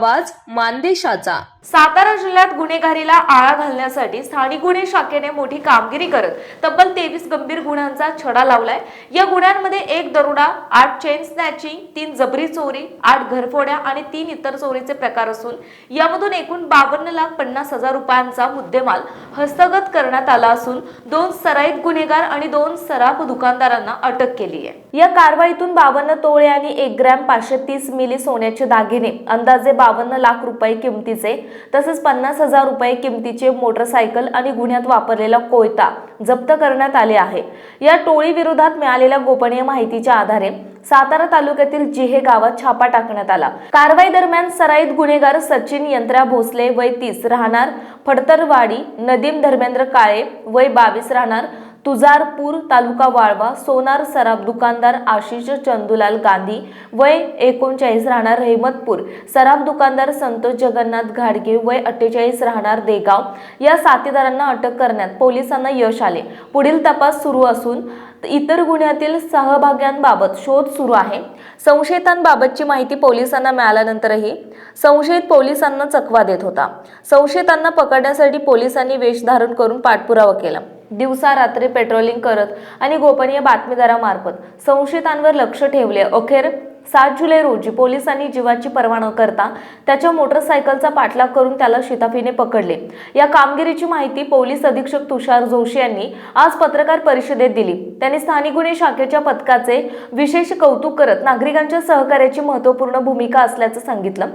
आवाज मानदेशाचा. सातारा जिल्ह्यात गुन्हेगारीला आळा घालण्यासाठी स्थानिक गुन्हे शाखेने मोठी कामगिरी करत तब्बल तेवीस गंभीर गुन्ह्यांचा छडा लावलाय. या गुन्ह्यांमध्ये एक दरोडा आठ चेन स्नॅचिंग तीन जबरी चोरी आठ घरफोड्या आणि तीन इतर चोरीचे प्रकार असून यामधून एकूण बावन्न लाख पन्नास हजार रुपयांचा मुद्देमाल हस्तगत करण्यात आला असून दोन सराईत गुन्हेगार आणि दोन सराफ दुकानदारांना अटक केली आहे. या कारवाईतून बावन्न तोळे आणि एक ग्रॅम पाचशे तीस मिली सोन्याचे दागिने अंदाजे बावन्न लाख रुपये किमतीचे तसेच पन्नास हजार रुपये किमतीचे मोटरसायकल आणि गुन्ह्यात वापरलेला कोयता जप्त करण्यात आले आहे. या टोळी विरोधात मिळालेल्या गोपनीय माहितीच्या आधारे सातारा तालुक्यातील जिहे गावात छापा टाकण्यात आला. कारवाई दरम्यान सराईत गुन्हेगार सचिन यंत्रा भोसले वय तीस राहणार फडतरवाडी नदीम धर्मेंद्र काळे वय बावीस राहणार तुजारपूर तालुका वाळवा सोनार सराफ दुकानदार आशिष चंदुलाल गांधी वय एकोणचाळीस राहणार रहमतपूर सराफ दुकानदार संतोष जगन्नाथ घाडगे वय अठ्ठेचाळीस राहणार देगाव. या साथीदारांना अटक करण्यात पोलिसांना यश आले. पुढील तपास सुरू असून इतर गुन्ह्यातील सहभाग्यांबाबत शोध सुरू आहे. संशयितांबाबतची माहिती पोलिसांना मिळाल्यानंतरही संशयित पोलिसांना चकवा देत होता. संशयितांना पकडण्यासाठी पोलिसांनी वेश धारण करून पाठपुरावा केला. दिवसा रात्री पेट्रोलिंग करत आणि गोपनीय बातमीदारामार्फत संशयितांवर लक्ष ठेवले. अखेर सात जुलै रोजी पोलिसांनी जीवाची पर्वा न करता त्याच्या मोटरसायकलचा पाठलाग करून त्याला शिताफीने पकडले. या कामगिरीची माहिती पोलीस अधीक्षक तुषार जोशी यांनी आज पत्रकार परिषदेत दिली. त्यांनी स्थानिक गुन्हे शाखेच्या पथकाचे विशेष कौतुक करत नागरिकांच्या सहकार्याची महत्त्वपूर्ण भूमिका असल्याचं सांगितलं.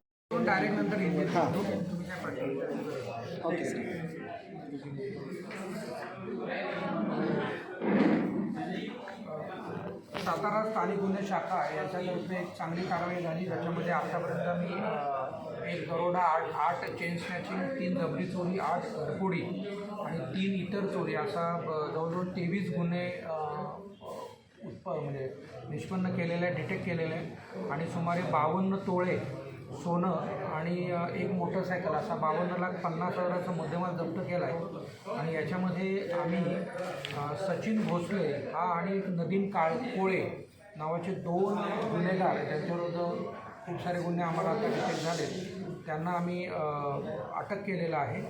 सातारा स्थानिक गुन्हे शाखा याच्यातर्फे एक चांगली कारवाई झाली. ज्याच्यामध्ये आतापर्यंत मी एक दरोडा आठ आठ चेन स्नॅचिंग तीन दबडी चोरी आठ घरफोडी आणि तीन इतर चोरी असा ब- जवळजवळ तेवीस गुन्हे उत्प म्हणजे निष्पन्न केलेले आहे डिटेक्ट केलेले. आहे आणि सुमारे बावन्न तोळे सोनं आणि एक मोटरसायकल असा बावन्न लाख पन्नास हजाराचा मुद्देमाल जप्त केला आहे आणि याच्यामध्ये आम्ही सचिन भोसले हा आणि नदीम काळकोळे नावाचे दोन गुन्हेगार त्यांच्याविरुद्ध खूप सारे गुन्हे आम्हाला आता डिटेक्ट झाले त्यांना आम्ही अटक केलेलं आहे.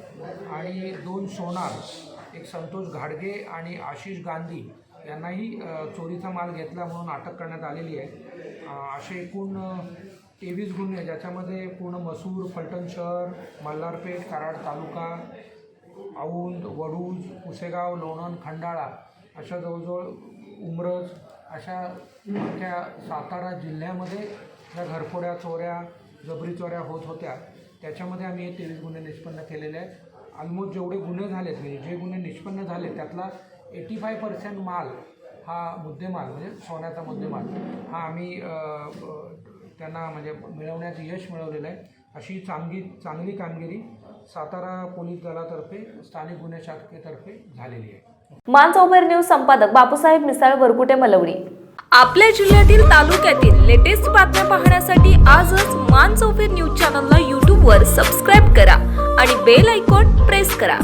आणि दोन सोनार एक संतोष घाडगे आणि आशिष गांधी यांनाही चोरीचा माल घेतला म्हणून अटक करण्यात आलेली आहे. असे एकूण तेवीस गुन्हे ज्याच्यामध्ये पूर्ण मसूर फलटण शहर मल्हारपेठ कराड तालुका औंध वडूज पुसेगाव लोणंद खंडाळा अशा जवळजवळ उमरज अशा अख्ख्या सातारा जिल्ह्यामध्ये ज्या घरफोड्या चोऱ्या जबरी चोऱ्या होत होत्या. त्याच्यामध्ये आम्ही हे तेवीस गुन्हे निष्पन्न केलेले आहेत. ऑलमोस्ट जेवढे गुन्हे झालेत म्हणजे जे गुन्हे निष्पन्न झाले त्यातला एटी फाय पर्सेंट माल हा मुद्देमाल म्हणजे सोन्याचा मुद्देमाल हा आम्ही त्यांना म्हणजे मिळवण्यात यश मिळवलेलं आहे. अशी चांगली चांगली कामगिरी सातारा पोलीस दलातर्फे स्थानिक गुन्हे शाखेतर्फे झालेली आहे. मानचौफेर न्यूज संपादक बापूसाहेब मिसाळ वरकुटे मलवडी. आपल्या जिल्ह्यातील तालुक्यातील लेटेस्ट बातम्या पाहण्यासाठी आजच मान चौफेर न्यूज चॅनलला यूट्यूबवर सबस्क्राईब करा आणि बेल आयकॉन प्रेस करा.